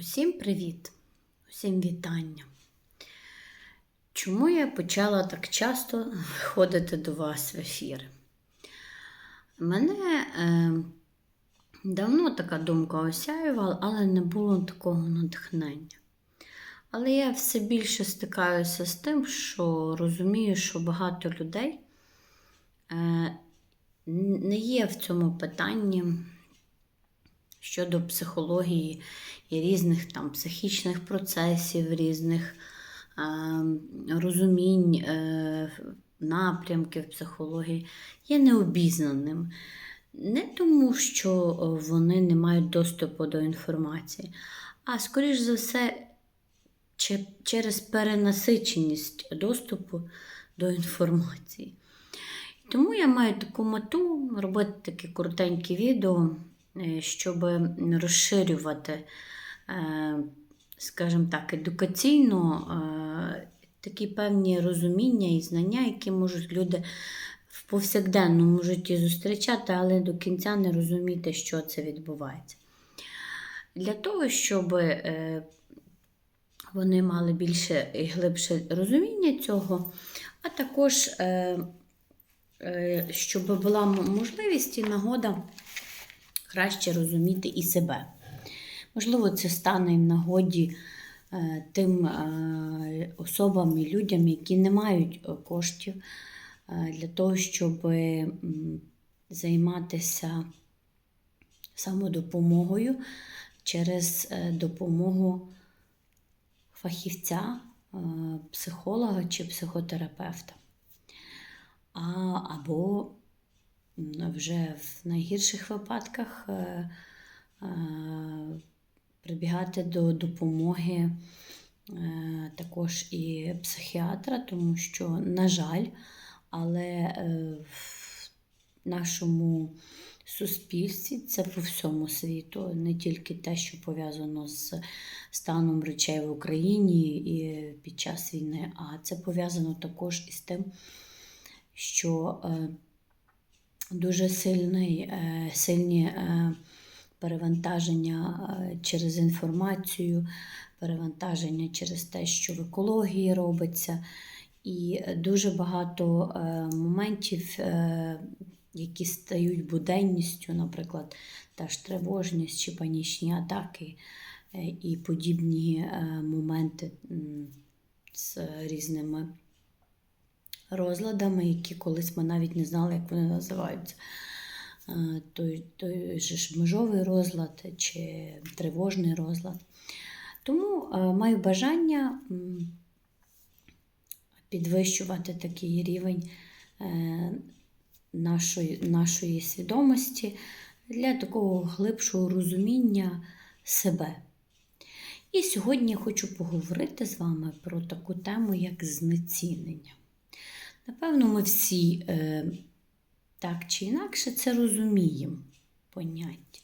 Усім привіт, усім вітання. Чому я почала так часто ходити до вас в ефіри? Мене е, давно така думка осяювала, але не було такого натхнення. Але я все більше стикаюся з тим, що розумію, що багато людей е, не є в цьому питанні щодо психології і різних там психічних процесів, різних е, розумінь, е, напрямків психології, є необізнаним. Не тому, що вони не мають доступу до інформації, а скоріш за все, через перенасиченість доступу до інформації. Тому я маю таку мету робити такі коротенькі відео, е, щоб розширювати, е, скажімо так, едукаційно е, такі певні розуміння і знання, які можуть люди в повсякденному житті зустрічати, але до кінця не розуміти, що це відбувається. Для того, щоб е, вони мали більше і глибше розуміння цього, а також е, е, щоб була можливість і нагода краще розуміти і себе. Можливо, це стане в нагоді е, тим е, особам і людям, які не мають е, коштів для того, щоб займатися самодопомогою через допомогу фахівця, психолога чи психотерапевта. А, або вже в найгірших випадках е, е, прибігати до допомоги е, також і психіатра, тому що, на жаль, але в нашому суспільстві це по всьому світу, не тільки те, що пов'язано з станом речей в Україні і під час війни, а це пов'язано також із тим, що дуже сильний, е, сильні е, перевантаження е, через інформацію, перевантаження через те, що в екології робиться, і дуже багато моментів, які стають буденністю, наприклад, та ж тривожність чи панічні атаки і подібні моменти з різними розладами, які колись ми навіть не знали, як вони називаються. Е, Той, той ж межовий розлад чи тривожний розлад. Тому е, маю бажання підвищувати такий рівень е, нашої, нашої свідомості для такого глибшого розуміння себе. І сьогодні хочу поговорити з вами про таку тему, як знецінення. Напевно, ми всі е, так чи інакше це розуміємо поняття.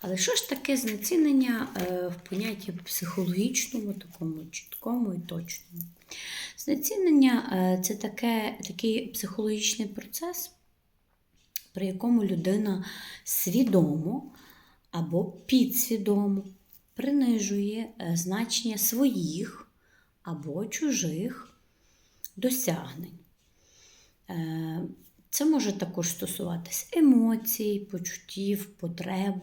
Але що ж таке знецінення е, в понятті психологічному, такому чіткому і точному? Знецінення е, це таке, такий психологічний процес, при якому людина свідомо або підсвідомо принижує е, значення своїх або чужих досягнень. Е, Це може також стосуватись емоцій, почуттів, потреб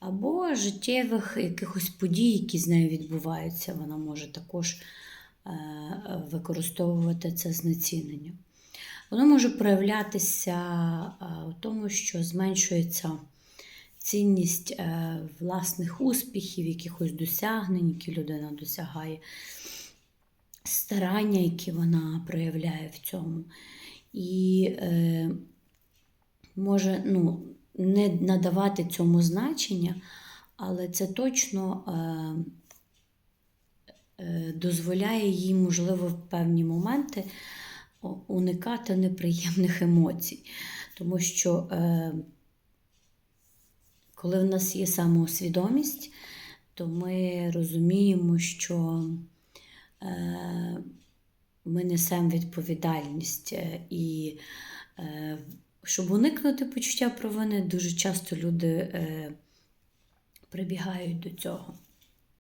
або життєвих якихось подій, які з нею відбуваються. Вона може також е, використовувати це знецінення. Воно може проявлятися е, у тому, що зменшується цінність е, власних успіхів, якихось досягнень, які людина досягає, старання, які вона проявляє в цьому. І е, може ну, не надавати цьому значення, але це точно е, е, дозволяє їй, можливо, в певні моменти уникати неприємних емоцій. Тому що е, коли в нас є самоусвідомість, то ми розуміємо, що ми несемо відповідальність. е, І е, щоб уникнути почуття провини, дуже часто люди е, прибігають до цього.